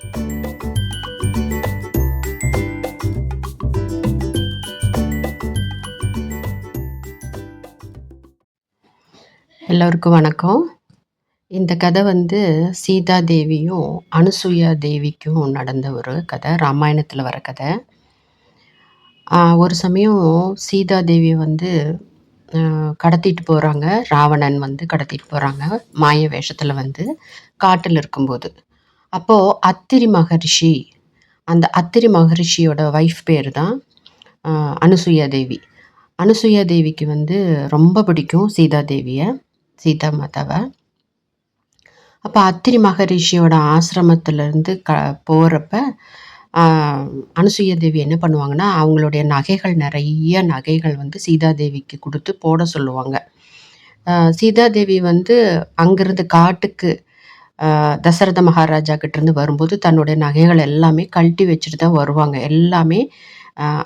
எல்லோருக்கும் வணக்கம். இந்த கதை வந்து சீதா தேவியும், அனுசூயா தேவிக்கும் நடந்த ஒரு கதை. ராமாயணத்தில் வர கதை. ஒரு சமயம் சீதா தேவி வந்து கடத்திட்டு போகிறாங்க ராவணன் வந்து கடத்திட்டு போகிறாங்க மாய வேஷத்தில் வந்து காட்டில் இருக்கும்போது. அப்போது அத்திரி மகரிஷி, அந்த அத்திரி மகரிஷியோட வைஃப் பேர் தான் அனுசுயா அனுசூயா தேவி. அனுசூயா தேவிக்கு வந்து ரொம்ப பிடிக்கும் சீதா தேவியை சீதா மாதாவை அப்போ அத்திரி மகரிஷியோட ஆசிரமத்திலேருந்து க போகிறப்ப ஆ அனுசூயா தேவி என்ன பண்ணுவாங்கன்னா, அவங்களுடைய நகைகள் நிறைய நகைகள் வந்து சீதா தேவிக்கு கொடுத்து போட சொல்லுவாங்க. சீதா தேவி வந்து அங்கேருந்து காட்டுக்கு தசரத மகாராஜா கிட்டேருந்து வரும்போது, தன்னுடைய நகைகள் எல்லாமே கழட்டி வச்சுட்டு தான் வருவாங்க. எல்லாமே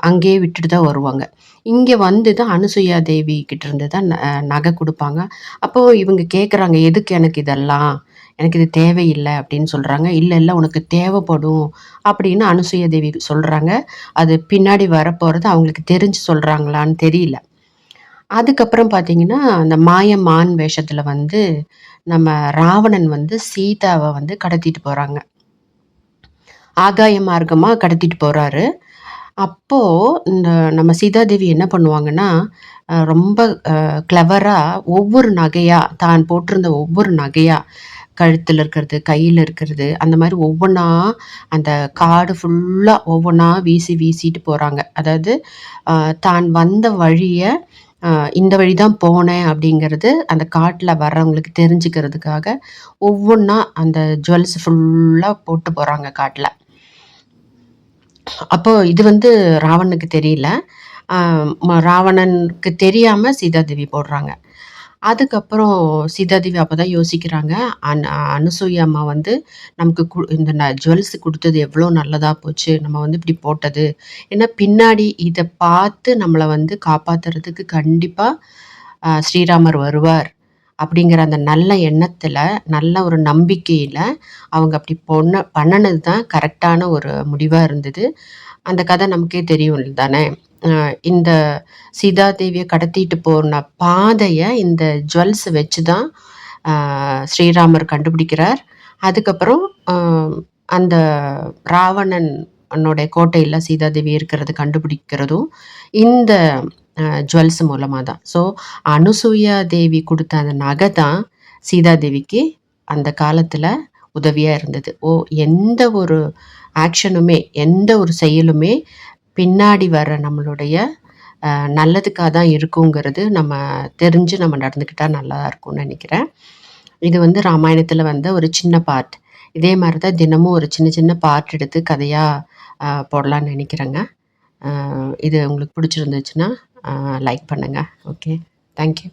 அங்கேயே விட்டுட்டு தான் வருவாங்க. இங்கே வந்து தான் அனுசுயா தேவி கிட்டேருந்து தான் ந நகை கொடுப்பாங்க அப்போ இவங்க கேட்குறாங்க, "எதுக்கு எனக்கு இதெல்லாம்? எனக்கு இது தேவையில்லை அப்படின்னு சொல்கிறாங்க இல்லை இல்லை உனக்கு தேவைப்படும்." அப்படின்னு அனுசுயா தேவி சொல்கிறாங்க அது பின்னாடி வரப்போகிறது அவங்களுக்கு தெரிஞ்சு சொல்கிறாங்களான்னு தெரியல. அதுக்கப்புறம் பார்த்தீங்கன்னா, அந்த மாய மான் வேஷத்தில வந்து நம்ம ராவணன் வந்து சீதாவ வந்து கடத்திட்டு போறாங்க. ஆகாய மார்க்கமா கடத்திட்டு போறாரு. அப்போ இந்த நம்ம சீதா தேவி என்ன பண்ணுவாங்கன்னா, அ ரொம்ப அ கிளவரா ஒவ்வொரு நகையா, தான் போட்டிருந்த ஒவ்வொரு நகையா, கழுத்தில் இருக்கிறது, கையில இருக்கிறது, அந்த மாரி ஒவ்வொன்னா அந்த காடு ஃபுல்லா ஒவ்வொன்னா வீசி வீசிட்டு போறாங்க. அதாவது அ தான் வந்த வழிய இந்த வழி தான் போனேன் அப்படிங்கிறது அந்த காட்டில் வர்றவங்களுக்கு தெரிஞ்சுக்கிறதுக்காக, ஒவ்வொன்றா அந்த ஜுவல்ஸ் ஃபுல்லாக போட்டு போகிறாங்க காட்டில் அப்போது இது வந்து ராவணனுக்கு தெரியல. ம ராவணனுக்கு தெரியாமல் சீதா தேவி போடுறாங்க. அதுக்கப்புறம் சீதாதேவி அப்போ தான் யோசிக்கிறாங்க, அன் அனுசூயா அம்மா வந்து நமக்கு கு இந்த ந ஜுவல்ஸ் கொடுத்தது எவ்வளோ நல்லதாக போச்சு. நம்ம வந்து இப்படி போட்டது. ஏன்னா பின்னாடி இதை பார்த்து நம்மளை வந்து காப்பாத்துறதுக்கு கண்டிப்பாக ஸ்ரீராமர் வருவார். அப்படிங்கிற அந்த நல்ல எண்ணத்தில் நல்ல ஒரு நம்பிக்கையில் அவங்க அப்படி பொண்ண பண்ணினது தான் கரெக்டான ஒரு முடிவாக இருந்தது. அந்த கதை நமக்கே தெரியும் தானே. இந்த சீதா தேவியை கடத்திட்டு போன பாதையை இந்த ஜுவல்ஸ் வச்சு தான் ஸ்ரீராமர் கண்டுபிடிக்கிறார். அதுக்கப்புறம் அந்த ராவணன் கோட்டையில் சீதா தேவி இருக்கிறது கண்டுபிடிக்கிறதும் இந்த ஜுவல்ஸ் மூலமாக தான். ஸோ அனுசூயா தேவி கொடுத்த அந்த நகை தான் சீதா தேவிக்கு அந்த காலத்தில் உதவியாக இருந்தது. ஓ எந்த ஒரு ஆக்ஷனுமே, எந்த ஒரு செயலுமே பின்னாடி வர நம்மளுடைய நல்லதுக்காக தான் இருக்குங்கிறது நம்ம தெரிஞ்சு நம்ம நடந்துக்கிட்டால் நல்லா இருக்கும்னு நினைக்கிறேன் இது வந்து ராமாயணத்தில் வந்த ஒரு சின்ன பார்ட். இதே மாதிரி தான் தினமும் ஒரு சின்ன சின்ன பார்ட் எடுத்து கதையாக போடலான்னு நினைக்கிறேங்க இது உங்களுக்கு பிடிச்சிருந்துச்சுன்னா, லைக் பண்ணுங்கள் ஓகே. Thank you.